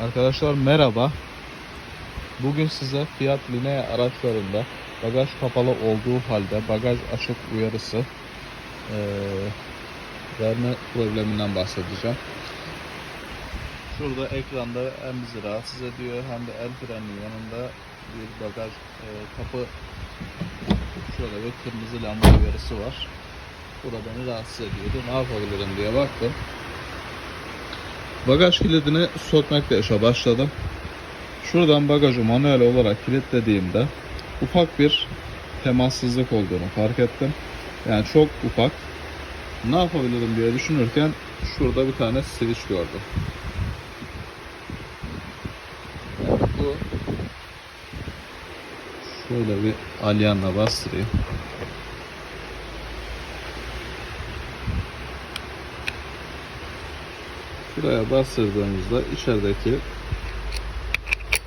Arkadaşlar merhaba. Bugün size Fiat Linea araçlarında bagaj kapalı olduğu halde bagaj açık uyarısı eee, verme probleminden bahsedeceğim. Şurada ekranda hem bizi rahatsız ediyor hem de el freninin yanında bir bagaj eee, kapı şöyle bir kırmızı lamba uyarısı var. Bu da beni rahatsız ediyordu. Ne yapabilirim diye baktım. Bagaj kilidini sökmekle işe başladım. Şuradan bagajı manuel olarak kilitlediğimde ufak bir temassızlık olduğunu fark ettim. Yani çok ufak. Ne yapabilirim diye düşünürken şurada bir tane switch gördüm. Yani bu şöyle bir alyanla bastırayım. Şuraya bastırdığımızda içerideki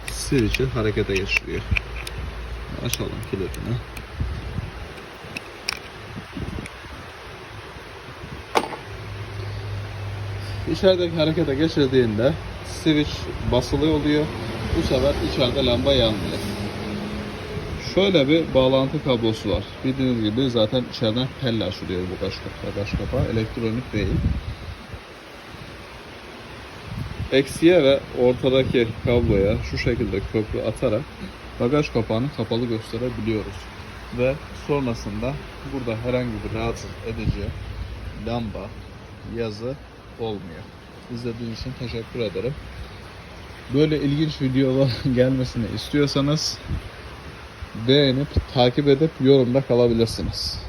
switch'i harekete geçiriyor. Açalım kilidini. İçerideki harekete geçirdiğinde switch basılı oluyor. Bu sefer içeride lamba yanmıyor. Şöyle bir bağlantı kablosu var. Bildiğiniz gibi zaten içeriden telle açılıyor bu bagaj kapağı. Bagaj kapağı elektronik değil. Eksiye ve ortadaki kabloya şu şekilde köprü atarak bagaj kapağını kapalı gösterebiliyoruz. Ve sonrasında burada herhangi bir rahatsız edici lamba, yazı olmuyor. İzlediğiniz için teşekkür ederim. Böyle ilginç videolar gelmesini istiyorsanız beğenip takip edip yorumda kalabilirsiniz.